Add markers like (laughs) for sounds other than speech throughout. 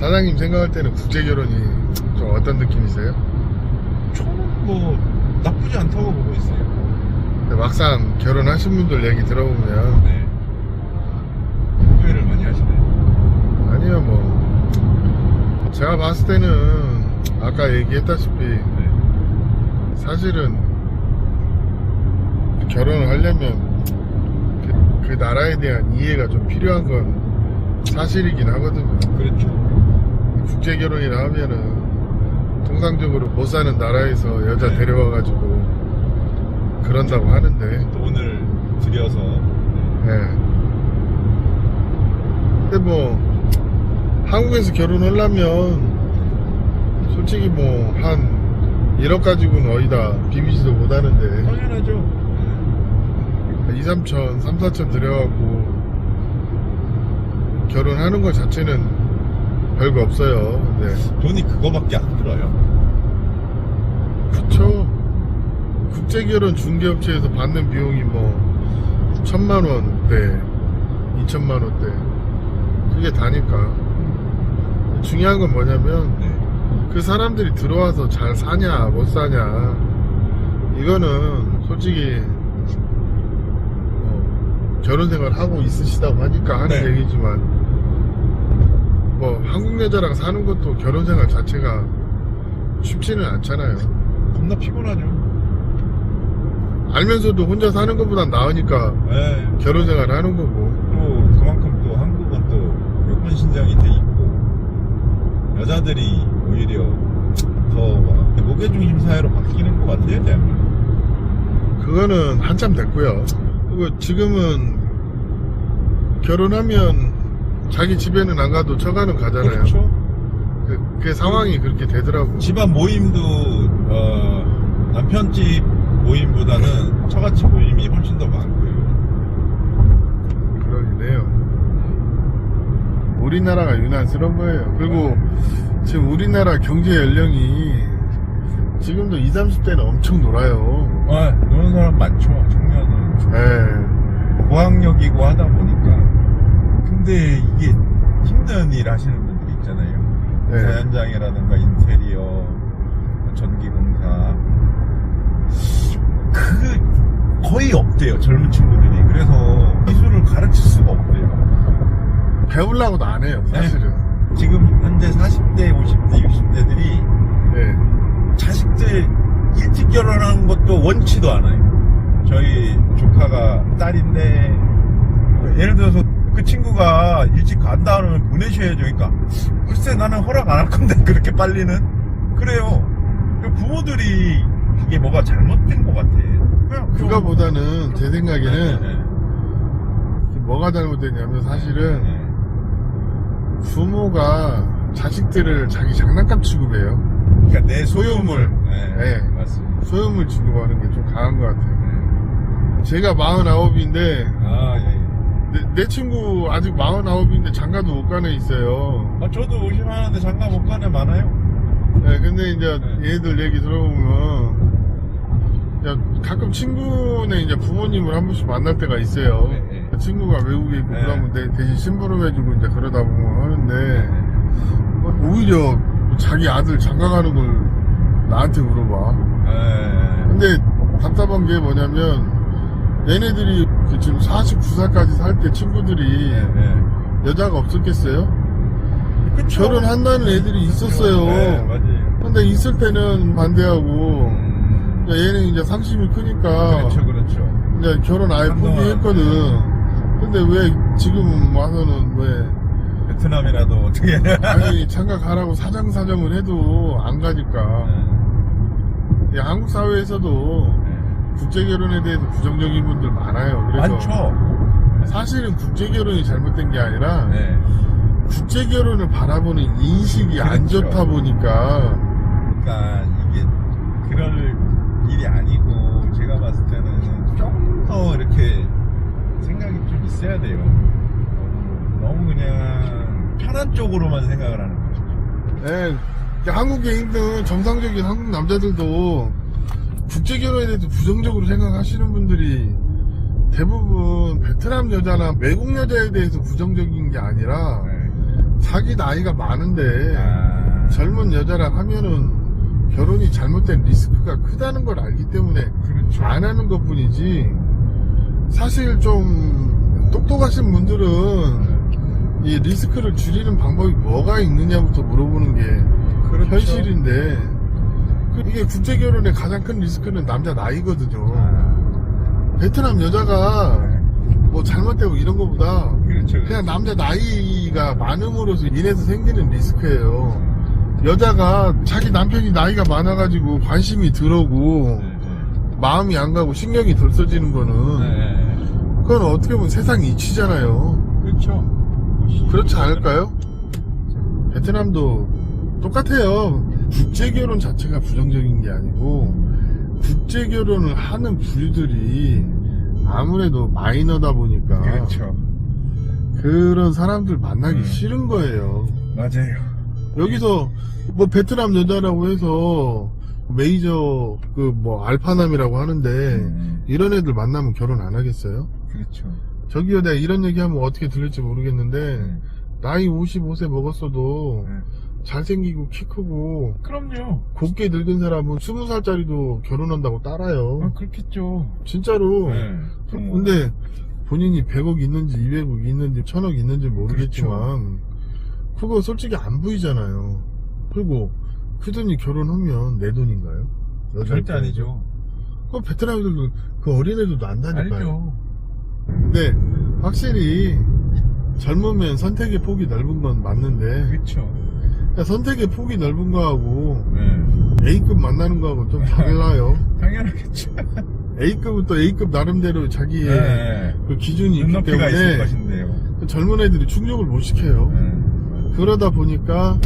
사장님 생각할 때는 국제 결혼이 좀 어떤 느낌이세요? 저는 뭐 나쁘지 않다고 보고 있어요. 근데 막상 결혼하신 분들 얘기 들어보면 네. 후회를 많이 하시네요. 아니요 뭐 제가 봤을 때는 아까 얘기했다시피 네. 사실은 결혼을 하려면 그, 그 나라에 대한 이해가 좀 필요한 건 사실이긴 하거든요. 그렇죠. 국제 결혼이라 하면은 통상적으로 못 사는 나라에서 여자 네. 데려와가지고 그런다고 하는데 돈을 들여서 네. 예. 근데 뭐 한국에서 결혼하려면 솔직히 뭐 한 1억 가지고는 어디 다 비비지도 못하는데 당연하죠. 2, 3천, 3, 4천 들여갖고 결혼하는 것 자체는 별거 없어요. 네. 돈이 그거밖에 안 들어요. 그쵸. 국제결혼 중개업체에서 받는 비용이 뭐, 천만 원대, 이천만 원대. 그게 다니까. 중요한 건 뭐냐면, 네. 그 사람들이 들어와서 잘 사냐, 못 사냐. 이거는 솔직히, 뭐, 결혼 생활 하고 있으시다고 하니까 하는 네. 얘기지만, 뭐, 한국 여자랑 사는 것도 결혼 생활 자체가 쉽지는 않잖아요. 겁나 피곤하죠. 알면서도 혼자 사는 것보단 나으니까 네. 결혼 생활 하는 거고. 또 그만큼 또 한국은 또 여권 신장이 돼 있고 여자들이 오히려 더막 무게 중심 사회로 바뀌는 것 같아요, 대한민국. 그거는 한참 됐고요. 그리고 지금은 결혼하면 자기 집에는 안 가도 처가는 가잖아요. 그렇죠. 그, 그 상황이 그렇게 되더라고. 집안 모임도 어, 남편 집 모임보다는 처갓집 모임이 훨씬 더 많고요. 그러긴 해요. 우리나라가 유난스러운 거예요. 그리고 지금 우리나라 경제 연령이 지금도 20, 30대는 엄청 놀아요. 아, 노는 사람 많죠, 청년은. 예. 고학력이고 하다 보니까. 근데 이게 힘든 일 하시는 분들 있잖아요. 네. 공사 현장이라든가 인테리어, 전기공사. 그, 거의 없대요, 젊은 친구들이. 그래서 기술을 가르칠 수가 없대요. 배우려고도 안 해요, 사실은. 지금 현재 40대, 50대, 60대들이 예. 자식들 일찍 결혼하는 것도 원치도 않아요. 저희 조카가 딸인데 예를 들어서 그 친구가 일찍 간다 하면 보내셔야죠. 그러니까 글쎄 나는 허락 안 할 건데 (laughs) 그렇게 빨리는 그래요. 그 부모들이 이게 뭐가 잘못된 것 같아. 그냥 그거보다는 제 생각에는 네, 네, 뭐가 잘못됐냐면 사실은 네. 부모가 자식들을 자기 장난감 취급해요. 그러니까 내 소유물. 네, 네. 맞습니다. 소유물 취급하는 게 좀 강한 것 같아요. 네. 제가 49인데 아 예. 내, 내 친구 아직 49인데 장가도 못애 있어요. 아, 저도 의심하는데 장가 못 가네 많아요. 네, 근데 이제 네. 얘들 얘기 들어보면 야, 가끔 친구네 이제 부모님을 한 번씩 만날 때가 있어요. 네, 네. 친구가 외국에 있고 네. 그러면 대- 대신 심부름해주고 이제 그러다 보면 하는데 네. 오히려 자기 아들 장가 가는 걸 나한테 물어봐. 네. 근데 답답한 게 뭐냐면 얘네들이 그 지금 49살까지 살 때 친구들이 네, 네. 여자가 없었겠어요? 그쵸? 결혼한다는 애들이 있었어요. 네, 맞아요. 근데 있을 때는 반대하고 음, 야, 얘는 이제 상심이 크니까 그렇죠, 그렇죠. 이제 결혼 아예 한동안, 포기했거든. 근데 왜 지금 와서는 왜 베트남이라도 어떻게. 아니 장가 가라고 사정사정을 해도 안 가니까 이 한국 사회에서도 국제 결혼에 대해서 부정적인 분들 많아요. 그래서 많죠. 사실은 국제 결혼이 잘못된 게 아니라 네. 국제 결혼을 바라보는 인식이 안 그렇죠. 좋다 보니까 그러니까 이게 그럴 일이 아니고 제가 봤을 때는 조금 더 이렇게 생각이 좀 있어야 돼요. 너무, 그냥 편한 쪽으로만 생각을 하는 거죠. 예, 한국에 있는 정상적인 한국 남자들도 국제 결혼에 대해서 부정적으로 생각하시는 분들이 대부분 베트남 여자나 외국 여자에 대해서 부정적인 게 아니라 네. 자기 나이가 많은데 아, 젊은 여자랑 하면은 결혼이 잘못된 리스크가 크다는 걸 알기 때문에 그렇죠. 안 하는 것 뿐이지 사실 좀 똑똑하신 분들은 이 리스크를 줄이는 방법이 뭐가 있느냐부터 물어보는 게 그렇죠. 현실인데 그 이게 국제 결혼의 가장 큰 리스크는 남자 나이거든요. 아, 베트남 여자가 뭐 잘못되고 이런 것보다 그렇죠. 그냥 남자 나이가 많음으로써 인해서 생기는 리스크예요. 여자가 자기 남편이 나이가 많아가지고 관심이 들어오고 네, 네. 마음이 안 가고 신경이 덜 써지는 거는 네. 그건 어떻게 보면 세상 이치잖아요. 그렇죠. 그렇지 않을까요? 베트남도 똑같아요. 국제 결혼 자체가 부정적인 게 아니고 국제 결혼을 하는 부류들이 아무래도 마이너다 보니까 그렇죠. 그런 사람들 만나기 음. 싫은 거예요. 맞아요. 여기서 뭐 베트남 여자라고 해서 메이저 그 뭐 알파남이라고 하는데 음, 이런 애들 만나면 결혼 안 하겠어요? 그렇죠. 저기요 내가 이런 얘기하면 어떻게 들릴지 모르겠는데 네. 나이 55세 먹었어도 네. 잘생기고 키 크고 그럼요. 곱게 늙은 사람은 20살짜리도 결혼한다고 따라요. 아, 그렇겠죠. 진짜로. 네. 뭐, 근데 본인이 100억 있는지 200억 있는지 1000억 있는지 모르겠지만 그거 솔직히 안 보이잖아요. 그리고 그 돈이 결혼하면 내 돈인가요? 여자 절대 입장에서? 아니죠. 그 베트남 애들도 그 어린애들도 안다니까요. 알죠. 근데 확실히 젊으면 선택의 폭이 넓은 건 맞는데 그렇죠. 그러니까 선택의 폭이 넓은 거하고 네. A급 만나는 거하고 좀 달라요. (laughs) 당연하겠죠. A급은 또 A급 나름대로 자기의 네. 그 기준이 있기 때문에 젊은 애들이 충족을 못 시켜요. 네. 그러다 보니까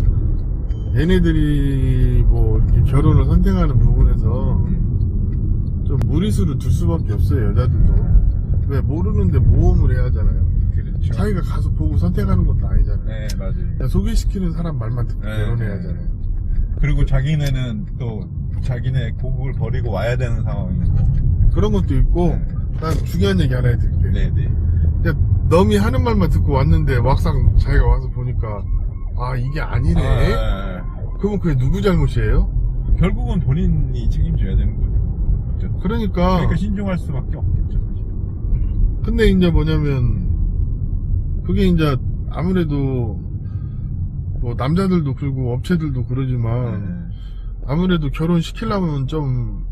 얘네들이 뭐 이렇게 결혼을 선택하는 부분에서 음. 좀 무리수를 둘 수밖에 없어요 여자들도 왜 모르는데 모험을 해야 하잖아요 그렇죠. 자기가 가서 보고 선택하는 것도 아니잖아요 네, 맞아요. 그냥 소개시키는 사람 말만 듣고 네, 결혼해야 네. 하잖아요 그리고 자기네는 또 자기네 고국을 버리고 와야 되는 상황이고. 그런 것도 있고 네. 난 중요한 얘기 하나 해드릴게요 네 네. 그냥 넘이 하는 말만 듣고 왔는데 막상 자기가 와서 보니까 아 이게 아니네 아, 그러면 그게 누구 잘못이에요? 결국은 본인이 책임져야 되는 거죠. 그러니까 그러니까 신중할 수밖에 없겠죠. 사실. 근데 이제 뭐냐면 그게 이제 아무래도 뭐 남자들도 그러고 업체들도 그러지만 네. 아무래도 결혼 시키려면 좀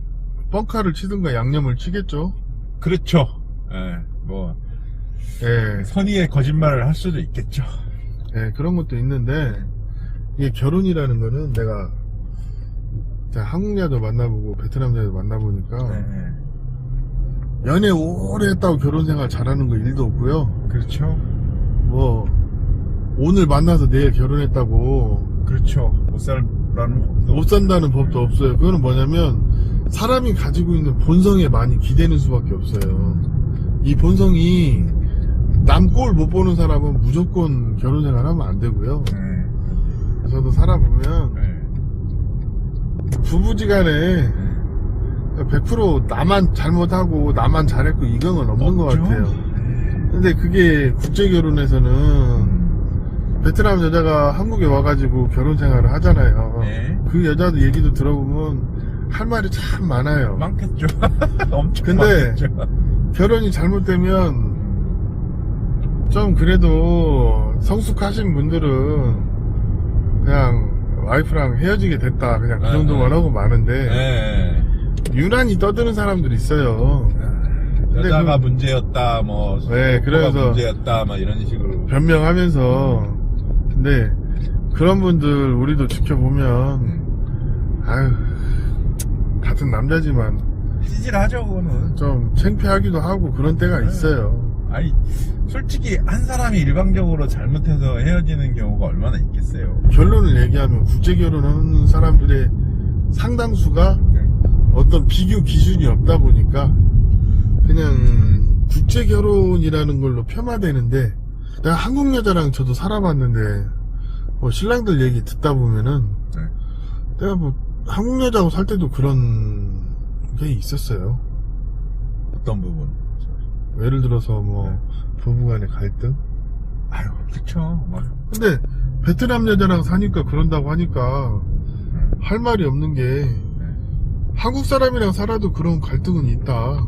뻥카를 치든가 양념을 치겠죠. 그렇죠. 예, 뭐 예, 선의의 거짓말을 할 수도 있겠죠. 예, 그런 것도 있는데 이게 결혼이라는 거는 내가 자, 한국 여자도 만나보고 베트남 여자도 만나보니까 네. 연애 오래 했다고 결혼 생활 잘하는 거 일도 없고요. 그렇죠. 뭐 오늘 만나서 내일 결혼했다고 그렇죠. 못 살라는 법도 못 산다는 법도 없어요. 그거는 뭐냐면 사람이 가지고 있는 본성에 많이 기대는 수밖에 없어요. 이 본성이 남 꼴 못 보는 사람은 무조건 결혼 생활하면 안 되고요. 네. 저도 살아보면 네. 부부지간에 100% 나만 잘못하고 나만 잘했고 이건 없는 것 없죠. 같아요. 근데 그게 국제 결혼에서는 베트남 여자가 한국에 와가지고 결혼 생활을 하잖아요. 네. 그 여자도 얘기도 들어보면 할 말이 참 많아요. 많겠죠. (laughs) 엄청 근데 많겠죠. 결혼이 잘못되면 좀 그래도 성숙하신 분들은 그냥 와이프랑 헤어지게 됐다 그냥 그 네, 정도만 네. 하고 마는데 네. 유난히 떠드는 사람들이 있어요. 근데 여자가 그- 문제였다, 뭐, 네, 오빠가 그래서- 문제였다, 막 이런 식으로. 변명하면서 근데 그런 분들 우리도 지켜보면 음. 아유 같은 남자지만 찌질하죠, 그거는. 좀 창피하기도 하고 그런 때가 네. 있어요. 아니, 솔직히 한 사람이 일방적으로 잘못해서 헤어지는 경우가 얼마나 있겠어요. 결론을 얘기하면 국제 결혼하는 사람들의 상당수가 어떤 비교 기준이 없다 보니까 그냥 국제 결혼이라는 걸로 폄하되는데 내가 한국 여자랑 저도 살아봤는데 뭐 신랑들 얘기 듣다 보면은 네. 내가 뭐 한국 여자하고 살 때도 그런 게 있었어요. 어떤 부분? 예를 들어서 뭐 네. 부부간의 갈등. 아유, 그쵸. 막. 근데 베트남 여자랑 사니까 그런다고 하니까 할 말이 없는 게 네. 한국 사람이랑 살아도 그런 갈등은 있다.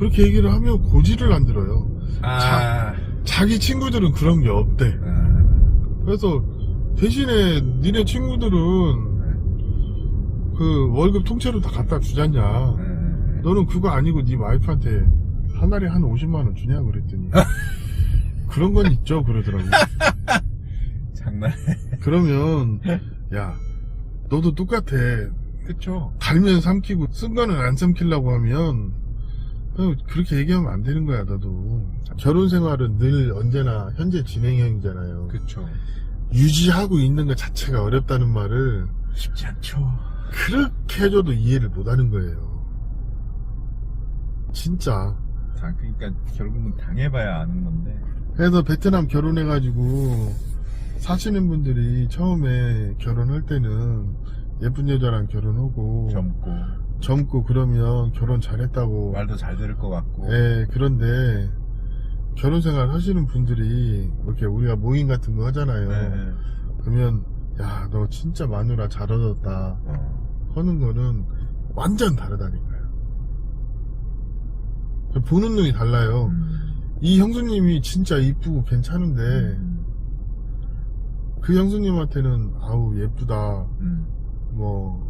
그렇게 얘기를 하면 고지를 안 들어요. 아, 자 기 친구들은 그런 게 없대. 아, 그래서 대신에 니네 친구들은 그 월급 통째로 다 갖다 주잖냐. 네. 너는 그거 아니고 네 와이프한테 한 달에 한 50만 원 주냐 그랬더니 (laughs) 그런 건 있죠 그러더라고. (laughs) 장난. 그러면 야 너도 똑같아. 그쵸. 달면 삼키고 쓴 거는 안 삼키려고 하면 어, 그렇게 얘기하면 안 되는 거야 너도. 결혼 생활은 늘 언제나 현재 진행형이잖아요. 그쵸. 유지하고 있는 것 자체가 어렵다는 말을 쉽지 않죠. 그렇게 해줘도 이해를 못 하는 거예요. 진짜. 자, 그러니까 결국은 당해봐야 아는 건데. 그래서 베트남 결혼해가지고 사시는 분들이 처음에 결혼할 때는 예쁜 여자랑 결혼하고 젊고 젊고 그러면 결혼 잘했다고 말도 잘 들을 것 같고. 예 그런데 결혼 생활 하시는 분들이 이렇게 우리가 모임 같은 거 하잖아요 네. 그러면 야 너 진짜 마누라 잘 얻었다 어. 하는 거는 완전 다르다니까요 보는 눈이 달라요 음. 이 형수님이 진짜 이쁘고 괜찮은데 음. 그 형수님한테는 아우 예쁘다 음. 뭐,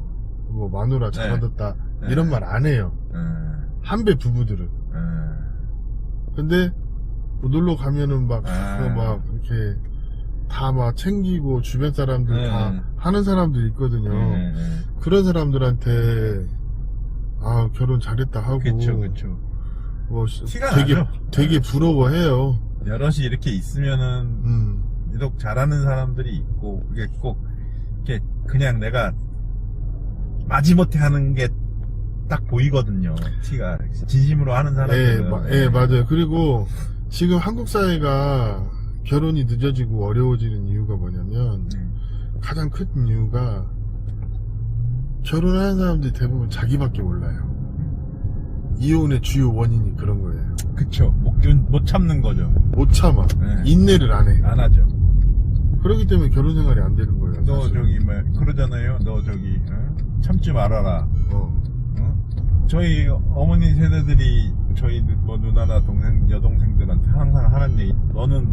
뭐 마누라 잘 네. 얻었다 네. 이런 말 안 해요 음. 한배 부부들은 음. 근데 뭐 놀러 가면은 막, 아. 그막 이렇게 다 막 챙기고 주변 사람들 네. 다 하는 사람들 있거든요 네, 네. 그런 사람들한테 아 결혼 잘했다 하고 그쵸, 그쵸. 뭐 시- 티가 되게 나죠. 되게 부러워해요 여럿이 이렇게 있으면은 음. 유독 잘하는 사람들이 있고 그게 꼭 이렇게 그냥 내가 마지못해 하는 게 딱 보이거든요. 티가 진심으로 하는 예, 사람들은 마- 예, 맞아요. 그리고 지금 한국 사회가 결혼이 늦어지고 어려워지는 이유가 뭐냐면 음. 가장 큰 이유가 결혼하는 사람들이 대부분 자기밖에 몰라요. 이혼의 주요 원인이 그런 거예요. 그쵸. 못, 견- 못 참는 거죠. 못 참아. 네. 인내를 안 해. 안 하죠. 그러기 때문에 결혼 생활이 안 되는 거예요. 너 사실. 저기 뭐 그러잖아요. 너 저기 어? 참지 말아라. 어. 어? 저희 어머니 세대들이 저희 뭐 누나나 동생 여동생들한테 항상 하는 얘기. 너는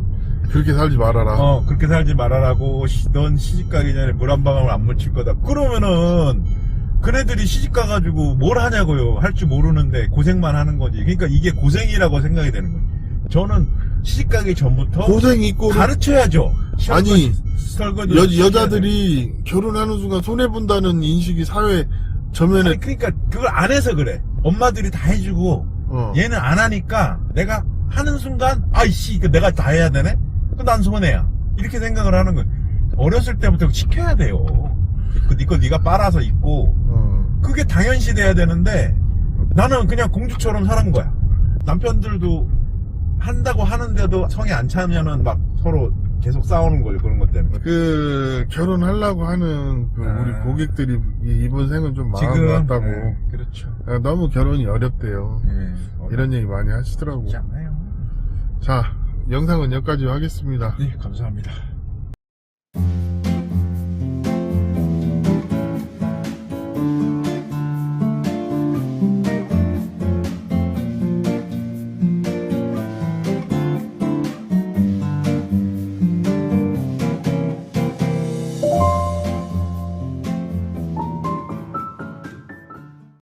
그렇게 살지 말아라. 어 그렇게 살지 말아라고. 시- 넌 시집 가기 전에 물 한 방울 안 묻힐 거다. 그러면은 그네들이 시집 가가지고 뭘 하냐고요. 할 줄 모르는데 고생만 하는 거지. 그러니까 이게 고생이라고 생각이 되는 거지. 저는 시집 가기 전부터 고생 있고 가르쳐야죠. 아니, 설거지 여, 여자들이 결혼하는 순간 손해 본다는 인식이 사회 저면에 아니, 그러니까 그걸 안 해서 그래. 엄마들이 다 해주고 어. 얘는 안 하니까 내가 하는 순간 아이씨 이거 내가 다 해야 되네? 그럼 난 손해야. 이렇게 생각을 하는 거예요. 어렸을 때부터 시켜야 돼요. 그 니거 네가 빨아서 입고 어. 그게 당연시 돼야 되는데 나는 그냥 공주처럼 사는 거야. 남편들도 한다고 하는데도 성이 안 차면은 막 서로 계속 싸우는 거죠. 그런 것 때문에. 그 결혼하려고 하는 그 아. 우리 고객들이 이- 이번 생은 좀 마음 지금 같다고 네, 그렇죠. 아, 너무 결혼이 어렵대요 네, 이런 얘기 많이 하시더라고 어렵지 않아요. 자 영상은 여기까지 하겠습니다 네, 감사합니다.